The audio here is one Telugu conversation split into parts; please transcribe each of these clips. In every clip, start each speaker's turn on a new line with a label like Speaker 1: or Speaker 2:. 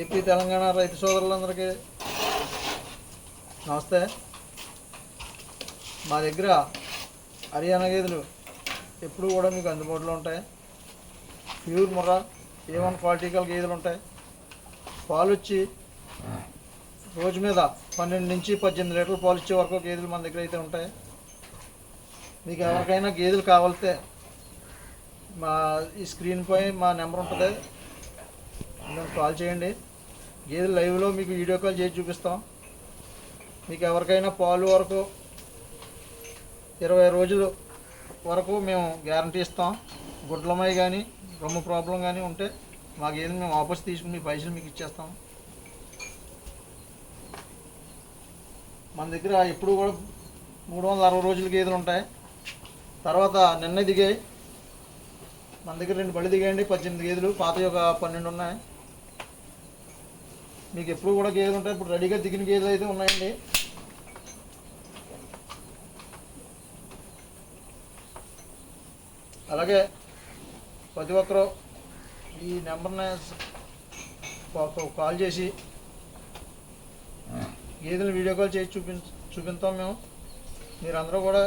Speaker 1: ఏపీ తెలంగాణ రైతు సోదరులందరికీ నమస్తే. మా దగ్గర హర్యానా గేదెలు ఎప్పుడు కూడా మీకు అందుబాటులో ఉంటాయి. Pure Murrah A one quality గల గేదెలు ఉంటాయి. పాలు వచ్చి రోజు మీద పన్నెండు నుంచి పద్దెనిమిది లీటర్లు పాలు ఇచ్చే వరకు గేదెలు మన దగ్గర అయితే ఉంటాయి. మీకు ఎవరికైనా గేదెలు కావాలితే మా ఈ స్క్రీన్ పై మా నెంబర్ ఉంటుంది. మేము కాల్ చేయండి. గేదెలు లైవ్లో మీకు వీడియో కాల్ చేసి చూపిస్తాం. మీకు ఎవరికైనా పాలు వరకు ఇరవై రోజులు వరకు మేము గ్యారంటీ ఇస్తాం. గుడ్లమై కానీ రొమ్ము ప్రాబ్లం కానీ ఉంటే మా గేదెలు మేము వాపస్ తీసుకుని మీ పైసలు మీకు ఇచ్చేస్తాం. మన దగ్గర ఎప్పుడు కూడా మూడు వందల అరవై రోజుల గేదెలు ఉంటాయి. తర్వాత నిన్న దిగాయి. మన దగ్గర రెండు బళ్ళు దిగాయండి పద్దెనిమిది గేదెలు పాత ఒక పన్నెండు ఉన్నాయి. మీకు ఎప్పుడు కూడా గేదెలు ఉంటాయి. ఇప్పుడు రెడీగా దిగిన గేదెలు అయితే ఉన్నాయండి. అలాగే ప్రతి ఒక్కరూ ఈ నెంబర్ని కాల్ చేసి గేదెలు వీడియో కాల్ చేసి చూపి చూపిస్తాం మేము. మీరందరూ కూడా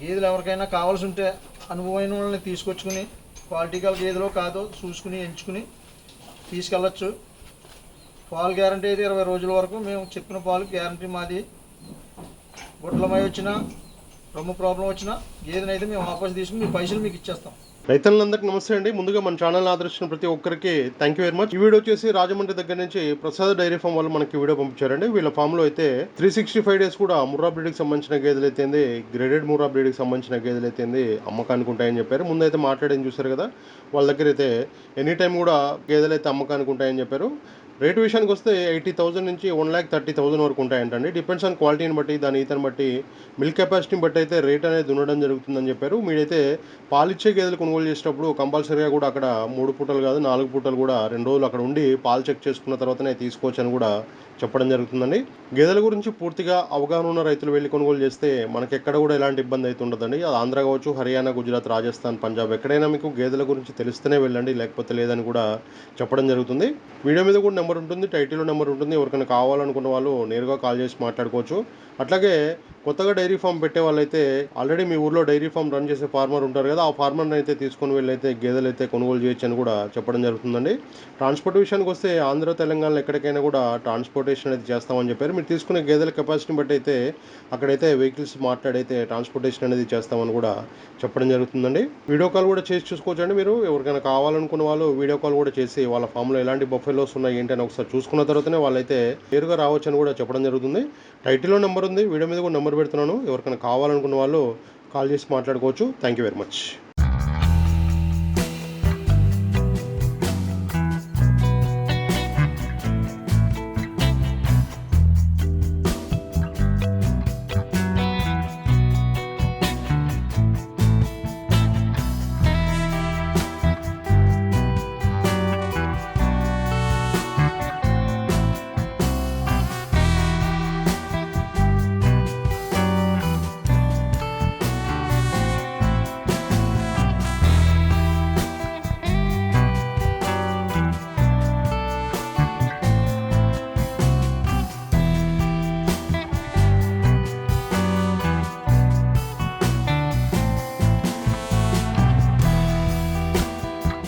Speaker 1: గేదెలు ఎవరికైనా కావాల్సి ఉంటే అనుభవమైన వాళ్ళని తీసుకొచ్చుకుని క్వాలిటీ గల గేదెలో కాదో చూసుకుని ఎంచుకుని తీసుకెళ్ళచ్చు. పాలు గ్యారంటీ అయితే ఇరవై రోజుల వరకు మేము చెప్పిన పాలు గ్యారంటీ మాది. గుడ్లమై వచ్చినా రొమ్ము ప్రాబ్లం వచ్చినా గేదెని మేము వాపసు తీసుకుని మీ పైసలు మీకు ఇచ్చేస్తాం.
Speaker 2: రైతులందరికీ నమస్తే అండి. ముందుగా మన ఛానల్ ఆదర్శించిన ప్రతి ఒక్కరికి థ్యాంక్ యూ వెరీ మచ్ ఈ వీడియో వచ్చేసి రాజమండ్రి దగ్గర నుంచి ప్రసాద్ డైరీ ఫామ్ వాళ్ళు మనకి వీడియో పంపించారండి. వీళ్ళ ఫామ్లో అయితే త్రీ సిక్స్టీ ఫైవ్ డేస్ కూడా ముర్రా బ్రీడ్కి సంబంధించిన గేదెలు అయితే గ్రేడెడ్ ముర్రా బ్రీడ్కి సంబంధించిన గేదెలు అయితే అమ్మకానికి ఉంటాయని చెప్పారు. ముందైతే మాట్లాడని చూశారు కదా వాళ్ళ దగ్గర అయితే ఎనీ టైం కూడా గేదెలు అయితే అమ్మకానికి ఉంటాయని చెప్పారు. రేట్ విషయానికి వస్తే ఎయిటీ థౌసండ్ నుంచి వన్ ల్యాక్ థర్టీ థౌసండ్ వరకు ఉంటాయంటండి. డిపెండ్స్ ఆన్ క్వాలిటీని బట్టి దాని ఈతని బట్టి మిల్క్ కెపాసిటీని బట్టి అయితే రేట్ అనేది ఉండడం జరుగుతుందని చెప్పారు. మీరైతే పాలిచ్చే గేదెలు కొనుగోలు చేసేటప్పుడు కంపల్సరీగా కూడా అక్కడ మూడు పూటలు కాదు నాలుగు పూటలు కూడా రెండు రోజులు అక్కడ ఉండి పాలు చెక్ చేసుకున్న తర్వాతనే తీసుకోవచ్చు అని కూడా చెప్పడం జరుగుతుందండి. గేదెల గురించి పూర్తిగా అవగాహన ఉన్న రైతులు వెళ్ళి కొనుగోలు చేస్తే మనకి ఎక్కడ కూడా ఎలాంటి ఇబ్బంది అయితే ఉండదండి. అది ఆంధ్ర కావచ్చు హర్యానా గుజరాత్ రాజస్థాన్ పంజాబ్ ఎక్కడైనా మీకు గేదెల గురించి తెలిస్తేనే వెళ్ళండి లేకపోతే లేదని కూడా చెప్పడం జరుగుతుంది. వీడియో మీద కూడా నెంబర్ ఉంటుంది టైటిల్ నెంబర్ ఉంటుంది. ఎవరికైనా కావాలనుకున్న వాళ్ళు నేరుగా కాల్ చేసి మాట్లాడుకోవచ్చు. అట్లాగే కొత్తగా డైరీ ఫామ్ పెట్టే వాళ్ళైతే ఆల్రెడీ మీ ఊర్లో డైరీ ఫామ్ రన్ చేసే ఫార్మర్ ఉంటారు కదా ఆ ఫార్మర్ని అయితే తీసుకొని వెళ్ళైతే గేదెలు అయితే కొనుగోలు చేయొచ్చు అని కూడా చెప్పడం జరుగుతుందండి. ట్రాన్స్పోర్ట్ విషయానికి వస్తే ఆంధ్ర తెలంగాణలో ఎక్కడికైనా కూడా ట్రాన్స్పోర్టేషన్ అయితే చేస్తామని చెప్పారు. మీరు తీసుకునే గేదెల కెపాసిటీని బట్టి అయితే అక్కడైతే వెహికల్స్ మాట్లాడైతే ట్రాన్స్పోర్టేషన్ అనేది చేస్తామని కూడా చెప్పడం జరుగుతుందండి. వీడియో కాల్ కూడా చేసి చూసుకోవచ్చండి మీరు. ఎవరికైనా కావాలనుకున్న వాళ్ళు వీడియో కాల్ కూడా చేసి వాళ్ళ ఫామ్లో ఎలాంటి బఫెలోస్ ఉన్నాయి ఏంటి అని ఒకసారి చూసుకున్న తర్వాతనే వాళ్ళైతే నేరుగా రావచ్చు అని కూడా చెప్పడం జరుగుతుంది. టైటిల్లో నెంబర్ ఉంది. వీడియో మీద కూడా నెంబర్ పెడుతున్నాను ఎవరికైనా కావాలనుకున్న వాళ్ళు కాల్ చేసి మాట్లాడుకోవచ్చు. Thank you very much